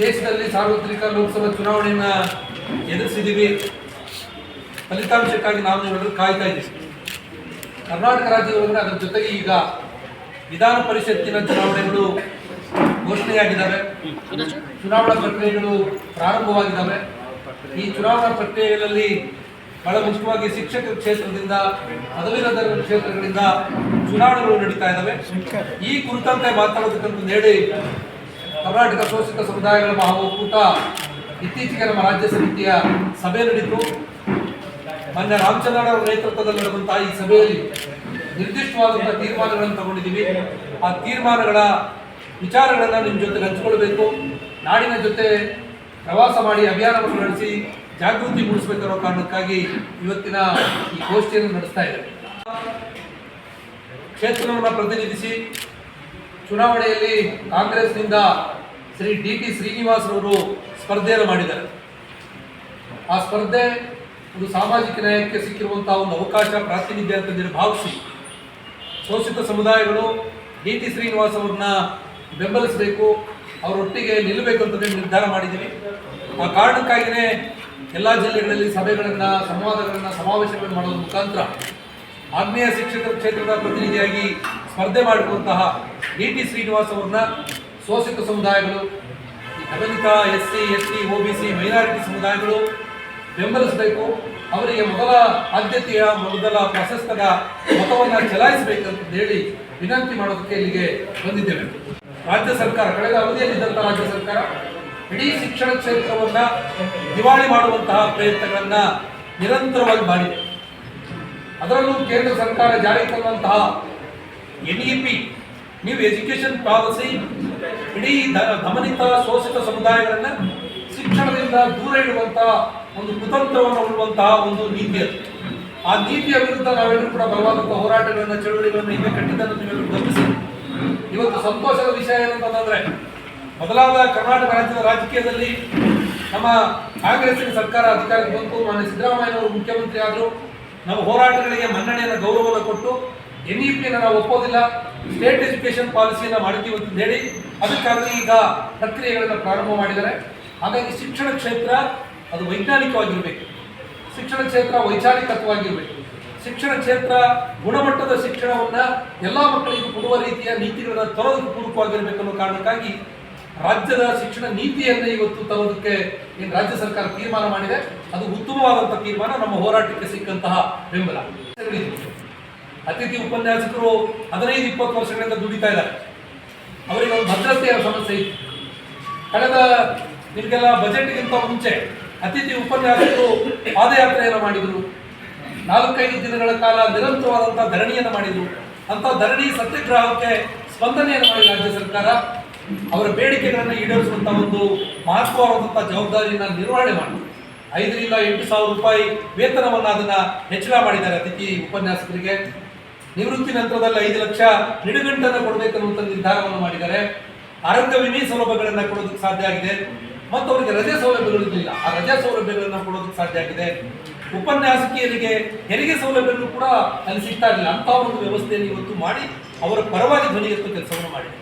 ದೇಶದಲ್ಲಿ ಸಾರ್ವತ್ರಿಕ ಲೋಕಸಭಾ ಚುನಾವಣೆಯನ್ನ ಎದುರಿಸಿದ್ದೀವಿ. ಫಲಿತಾಂಶಕ್ಕಾಗಿ ನಾವು ನೀವೆಲ್ಲರೂ ಕಾಯ್ತಾ ಇದ್ದೀವಿ ಕರ್ನಾಟಕ ರಾಜ್ಯದೊಳಗಡೆ ಅದರ ಜೊತೆಗೆ ಈಗ ವಿಧಾನ ಪರಿಷತ್ತಿನ ಚುನಾವಣೆಗಳು ಘೋಷಣೆಯಾಗಿದ್ದಾವೆ. ಚುನಾವಣಾ ಪ್ರಕ್ರಿಯೆಗಳು ಪ್ರಾರಂಭವಾಗಿದ್ದಾವೆ. ಈ ಚುನಾವಣಾ ಪ್ರಕ್ರಿಯೆಗಳಲ್ಲಿ ಬಹಳ ಮುಖ್ಯವಾಗಿ ಶಿಕ್ಷಕ ಕ್ಷೇತ್ರದಿಂದ, ಪದವೀಧರ ಕ್ಷೇತ್ರಗಳಿಂದ ಚುನಾವಣೆಗಳು ನಡೀತಾ ಇದ್ದಾವೆ. ಈ ಕುರಿತಂತೆ ಮಾತಾಡೋದಕ್ಕಂತ ಹೇಳಿ ಕರ್ನಾಟಕ ಶೋಷಿತ ಸಮುದಾಯಗಳ ಮಹಾ ಒಕ್ಕೂಟ ಇತ್ತೀಚೆಗೆ ನಮ್ಮ ರಾಜ್ಯ ಸಮಿತಿಯ ಸಭೆ ನಡೆಯಿತು. ಮೊನ್ನೆ ರಾಮಚಂದ್ರ ಅವರ ನೇತೃತ್ವದಲ್ಲಿ ನಡೆದಂತಹ ಈ ಸಭೆಯಲ್ಲಿ ನಿರ್ದಿಷ್ಟವಾದಂತಹ ತೀರ್ಮಾನಗಳನ್ನು ತಗೊಂಡಿದ್ದೀವಿ. ಆ ತೀರ್ಮಾನಗಳ ವಿಚಾರಗಳನ್ನು ನಿಮ್ಮ ಜೊತೆ ಹಂಚಿಕೊಳ್ಬೇಕು. ನಾಡಿನ ಜೊತೆ ಪ್ರವಾಸ ಮಾಡಿ ಅಭಿಯಾನವನ್ನು ನಡೆಸಿ ಜಾಗೃತಿ ಮೂಡಿಸಬೇಕಿರೋ ಕಾರಣಕ್ಕಾಗಿ ಇವತ್ತಿನ ಈ ಗೋಷ್ಠಿಯನ್ನು ನಡೆಸ್ತಾ ಇದೆ ಕ್ಷೇತ್ರವನ್ನು ಪ್ರತಿನಿಧಿಸಿ ಚುನಾವಣೆಯಲ್ಲಿ ಕಾಂಗ್ರೆಸ್ನಿಂದ ಶ್ರೀ ಡಿ ಟಿ ಶ್ರೀನಿವಾಸರವರು ಸ್ಪರ್ಧೆಯನ್ನು ಮಾಡಿದ್ದಾರೆ. ಆ ಸ್ಪರ್ಧೆ ಒಂದು ಸಾಮಾಜಿಕ ನ್ಯಾಯಕ್ಕೆ ಸಿಕ್ಕಿರುವಂತಹ ಒಂದು ಅವಕಾಶ, ಪ್ರಾತಿನಿಧ್ಯ ಅಂತ ಹೇಳಿ ಭಾವಿಸಿ ಶೋಷಿತ ಸಮುದಾಯಗಳು ಡಿ ಟಿ ಶ್ರೀನಿವಾಸ್ ಅವ್ರನ್ನ ಬೆಂಬಲಿಸಬೇಕು, ಅವರೊಟ್ಟಿಗೆ ನಿಲ್ಲಬೇಕು ಅಂತ ಹೇಳಿ ನಿರ್ಧಾರ ಮಾಡಿದ್ದೀವಿ. ಆ ಕಾರಣಕ್ಕಾಗಿಯೇ ಎಲ್ಲ ಜಿಲ್ಲೆಗಳಲ್ಲಿ ಸಭೆಗಳನ್ನು, ಸಂವಾದಗಳನ್ನು, ಸಮಾವೇಶಗಳನ್ನು ಮಾಡೋದ್ರ ಮುಖಾಂತರ ಆಗ್ನೇಯ ಶಿಕ್ಷಕರ ಕ್ಷೇತ್ರದ ಪ್ರತಿನಿಧಿಯಾಗಿ ಸ್ಪರ್ಧೆ ಮಾಡಿರುವಂತಹ ಡಿ ಟಿ ಶ್ರೀನಿವಾಸ್ ಅವ್ರನ್ನ ಶೋಷಿತ ಸಮುದಾಯಗಳು Dalit S C, S T, O B C, minority ಸಮುದಾಯಗಳು ಬೆಂಬಲಿಸಬೇಕು. ಅವರಿಗೆ ಮೊದಲ ಆದ್ಯತೆಯ ಮೊದಲ ಪ್ರಶಸ್ತದ ಮತವನ್ನು ಚಲಾಯಿಸಬೇಕಂತ ಹೇಳಿ ವಿನಂತಿ ಮಾಡೋದಕ್ಕೆ ಇಲ್ಲಿಗೆ ಬಂದಿದ್ದೇವೆ. ರಾಜ್ಯ ಸರ್ಕಾರ, ಕಳೆದ ಅವಧಿಯಲ್ಲಿದ್ದಂಥ ರಾಜ್ಯ ಸರ್ಕಾರ ಇಡೀ ಶಿಕ್ಷಣ ಕ್ಷೇತ್ರವನ್ನು ದಿವಾಳಿ ಮಾಡುವಂತಹ ಪ್ರಯತ್ನಗಳನ್ನು ನಿರಂತರವಾಗಿ ಮಾಡಿದೆ. ಅದರಲ್ಲೂ ಕೇಂದ್ರ ಸರ್ಕಾರ ಜಾರಿಗೆ ತಂದಂತಹ N E P new education policy ಇಡೀ ಗಮನಿತ ಶೋಷಿತ ಸಮುದಾಯಗಳನ್ನ ಶಿಕ್ಷಣದಿಂದ ದೂರ ಇಡುವಂತಹ ಒಂದು ಕುತಂತ್ರವನ್ನು ಉಳ್ಳುವಂತಹ ಒಂದು ನೀತಿ ಅದು. ಆ ನೀತಿಯ ವಿರುದ್ಧ ನಾವೆಲ್ಲರೂ ಕೂಡ ಬಲವಾದಂಥ ಹೋರಾಟಗಳನ್ನ, ಚಳುವಳಿಗಳನ್ನು ಹಿಂದೆ ಕಟ್ಟಿದ್ದನ್ನು ನೀವೆಲ್ಲರೂ ಗಮನಿಸಿ. ಇವತ್ತು ಸಂತೋಷದ ವಿಷಯ ಏನಂತಂದ್ರೆ ಮೊದಲಾದ ಕರ್ನಾಟಕ ರಾಜ್ಯದ ರಾಜಕೀಯದಲ್ಲಿ ನಮ್ಮ ಕಾಂಗ್ರೆಸ್ಸಿನ ಸರ್ಕಾರ ಅಧಿಕಾರಕ್ಕೆ ಬಂತು. ಮಾನ್ಯ ಸಿದ್ದರಾಮಯ್ಯನವರು ಮುಖ್ಯಮಂತ್ರಿ ಆದರು. ನಮ್ಮ ಹೋರಾಟಗಳಿಗೆ ಮನ್ನಣೆಯನ್ನು ಗೌರವವನ್ನು ಕೊಟ್ಟು ಎನ್ ಇ ಪಿನ ನಾವು ಒಪ್ಪೋದಿಲ್ಲ. ಸ್ಟೇಟ್ ಎಜುಕೇಶನ್ ಪಾಲಿಸಿಯನ್ನು ಮಾಡ್ತೀವಿ ಅಂತ ಹೇಳಿ ಅದಕ್ಕಾಗಿ ಈಗ ಪ್ರಕ್ರಿಯೆಗಳನ್ನು ಪ್ರಾರಂಭ ಮಾಡಿದ್ದಾರೆ. ಹಾಗಾಗಿ ಶಿಕ್ಷಣ ಕ್ಷೇತ್ರ ಅದು ವೈಜ್ಞಾನಿಕವಾಗಿರಬೇಕು. ಶಿಕ್ಷಣ ಕ್ಷೇತ್ರ ವೈಚಾರಿಕತ್ವವಾಗಿರಬೇಕು. ಶಿಕ್ಷಣ ಕ್ಷೇತ್ರ ಗುಣಮಟ್ಟದ ಶಿಕ್ಷಣವನ್ನು ಎಲ್ಲ ಮಕ್ಕಳಿಗೂ ಕೊಡುವ ರೀತಿಯ ನೀತಿಗಳನ್ನು ತರೋದಕ್ಕೆ ಪೂರಕವಾಗಿರಬೇಕು ಅನ್ನೋ ಕಾರಣಕ್ಕಾಗಿ ರಾಜ್ಯದ ಶಿಕ್ಷಣ ನೀತಿಯನ್ನೇ ಇವತ್ತು ತರೋದಕ್ಕೆ ಏನು ರಾಜ್ಯ ಸರ್ಕಾರ ತೀರ್ಮಾನ ಮಾಡಿದೆ. ಅದು ಉತ್ತಮವಾದಂಥ ತೀರ್ಮಾನ ನಮ್ಮ ಹೋರಾಟಕ್ಕೆ ಸಿಕ್ಕಂತಹ ಬೆಂಬಲ. ಅತಿಥಿ ಉಪನ್ಯಾಸಕರು ಹದಿನೈದು, ಇಪ್ಪತ್ತು ವರ್ಷಗಳಿಂದ ದುಡಿತಾ ಇದ್ದಾರೆ. ಅವರಿಗೆ ಒಂದು ಭದ್ರತೆಯ ಸಮಸ್ಯೆ ಇತ್ತು. ಕಳೆದ ನಿಮಗೆಲ್ಲ ಬಜೆಟ್ಗಿಂತ ಮುಂಚೆ ಅತಿಥಿ ಉಪನ್ಯಾಸಕರು ಪಾದಯಾತ್ರೆಯನ್ನು ಮಾಡಿದರು. ನಾಲ್ಕೈದು ದಿನಗಳ ಕಾಲ ನಿರಂತರವಾದಂಥ ಧರಣಿಯನ್ನು ಮಾಡಿದರು. ಅಂತ ಧರಣಿ ಸತ್ಯಾಗ್ರಹಕ್ಕೆ ಸ್ಪಂದನೆಯನ್ನು ಮಾಡಿ ರಾಜ್ಯ ಸರ್ಕಾರ ಅವರ ಬೇಡಿಕೆಗಳನ್ನು ಈಡೇರಿಸುವಂಥ ಒಂದು ಮಹತ್ವವಾದಂತಹ ಜವಾಬ್ದಾರಿಯನ್ನು ನಿರ್ವಹಣೆ ಮಾಡಿದರು. ಐದರಿಂದ ಎಂಟು ಸಾವಿರ ರೂಪಾಯಿ ವೇತನವನ್ನು ಅದನ್ನ ಹೆಚ್ಚಳ ಮಾಡಿದ್ದಾರೆ ಅತಿಥಿ ಉಪನ್ಯಾಸಕರಿಗೆ. ನಿವೃತ್ತಿ ನಂತರದಲ್ಲಿ ಐದು ಲಕ್ಷ ನಿಡುಗಂಟನ್ನು ಕೊಡಬೇಕನ್ನುವಂಥ ನಿರ್ಧಾರವನ್ನು ಮಾಡಿದ್ದಾರೆ. ಆರೋಗ್ಯ ವಿಮೆ ಸೌಲಭ್ಯಗಳನ್ನು ಕೊಡೋದಕ್ಕೆ ಸಾಧ್ಯ ಆಗಿದೆ. ಮತ್ತು ಅವರಿಗೆ ರಜೆ ಸೌಲಭ್ಯಗಳು ಇರಲಿಲ್ಲ ಆ ರಜೆ ಸೌಲಭ್ಯಗಳನ್ನು ಕೊಡೋದಕ್ಕೆ ಸಾಧ್ಯ ಆಗಿದೆ. ಉಪನ್ಯಾಸಕಿಯರಿಗೆ ಹೆರಿಗೆ ಸೌಲಭ್ಯಗಳು ಕೂಡ ಅಲ್ಲಿ ಸಿಗ್ತಾ ಇರಲಿಲ್ಲ ಅಂತ ಒಂದು ವ್ಯವಸ್ಥೆಯನ್ನು ಇವತ್ತು ಮಾಡಿ, ಅವರ ಪರವಾಗಿ ಧ್ವನಿ ಎತ್ತು ಕೆಲಸವನ್ನು ಮಾಡಿದೆ